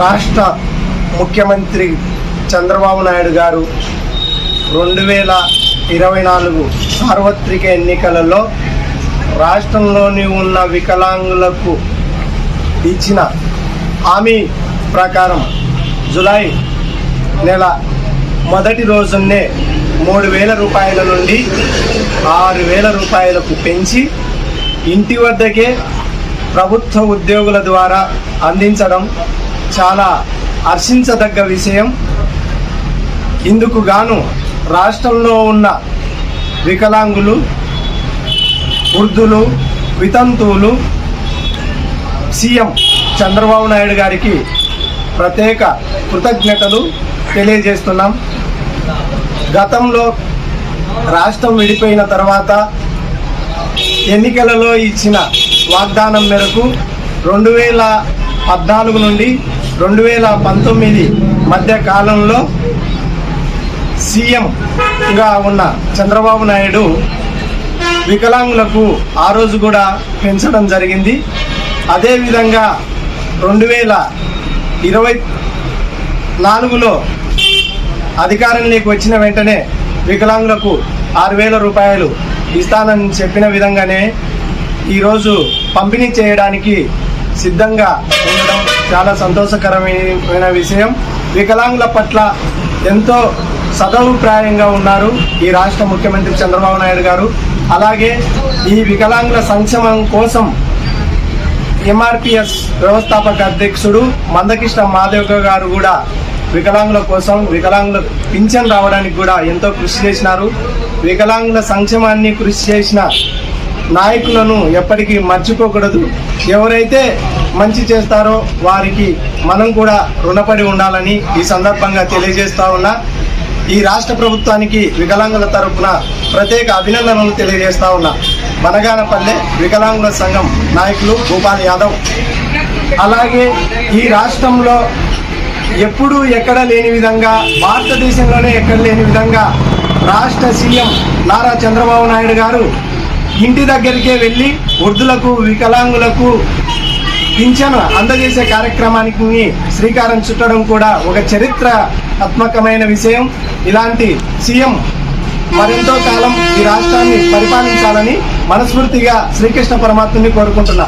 రాష్ట్ర ముఖ్యమంత్రి చంద్రబాబు నాయుడు గారు రెండు వేల ఇరవై నాలుగు సార్వత్రిక ఎన్నికలలో రాష్ట్రంలోని ఉన్న వికలాంగులకు ఇచ్చిన హామీ ప్రకారం జులై నెల మొదటి రోజునే మూడు వేల రూపాయల నుండి ఆరు వేల రూపాయలకు పెంచి ఇంటి వద్దకే ప్రభుత్వ ఉద్యోగుల ద్వారా అందించడం చాలా హర్షించదగ్గ విషయం. ఇందుకు గాను రాష్ట్రంలో ఉన్న వికలాంగులు వృద్ధులు వితంతువులు సీఎం చంద్రబాబు నాయుడు గారికి ప్రత్యేక కృతజ్ఞతలు తెలియజేస్తున్నాం. గతంలో రాష్ట్రం విడిపోయిన తర్వాత ఎన్నికలలో ఇచ్చిన వాగ్దానం మేరకు రెండు వేల పద్నాలుగు నుండి రెండు వేల పంతొమ్మిది మధ్య కాలంలో సీఎంగా ఉన్న చంద్రబాబు నాయుడు వికలాంగులకు ఆ రోజు కూడా పెంచడం జరిగింది. అదేవిధంగా రెండు వేల ఇరవై నాలుగులో అధికారంలోకి వచ్చిన వెంటనే వికలాంగులకు ఆరు వేల రూపాయలు ఇస్తానని చెప్పిన విధంగానే ఈరోజు పంపిణీ చేయడానికి సిద్ధంగా ఉండడం చాలా సంతోషకరమైన విషయం. వికలాంగుల పట్ల ఎంతో సదవుప్రాయంగా ఉన్నారు ఈ రాష్ట్ర ముఖ్యమంత్రి చంద్రబాబు నాయుడు గారు. అలాగే ఈ వికలాంగుల సంక్షేమం కోసం ఎంఆర్పిఎస్ వ్యవస్థాపక అధ్యక్షుడు మందకృష్ణ మాధవ్ గారు కూడా వికలాంగుల కోసం వికలాంగుల పింఛన్ రావడానికి కూడా ఎంతో కృషి చేసినారు. వికలాంగుల సంక్షేమాన్ని కృషి చేసిన నాయకులను ఎప్పటికీ మర్చిపోకూడదు. ఎవరైతే మంచి చేస్తారో వారికి మనం కూడా రుణపడి ఉండాలని ఈ సందర్భంగా తెలియజేస్తా ఉన్నా ఈ రాష్ట్ర ప్రభుత్వానికి వికలాంగుల తరపున ప్రత్యేక అభినందనలు తెలియజేస్తా ఉన్నా. బనగానపల్లె వికలాంగుల సంఘం నాయకులు భూపాల్ యాదవ్. అలాగే ఈ రాష్ట్రంలో ఎప్పుడూ ఎక్కడ లేని విధంగా భారతదేశంలోనే ఎక్కడ లేని విధంగా రాష్ట్ర సీఎం నారా చంద్రబాబు నాయుడు గారు ఇంటి దగ్గరికే వెళ్ళి వృద్ధులకు వికలాంగులకు పింఛను అందజేసే కార్యక్రమానికి శ్రీకారం చుట్టడం కూడా ఒక చరిత్రాత్మకమైన విషయం. ఇలాంటి సీఎం మరెంతో కాలం ఈ రాష్ట్రాన్ని పరిపాలించాలని మనస్ఫూర్తిగా శ్రీకృష్ణ పరమాత్మని కోరుకుంటున్నా.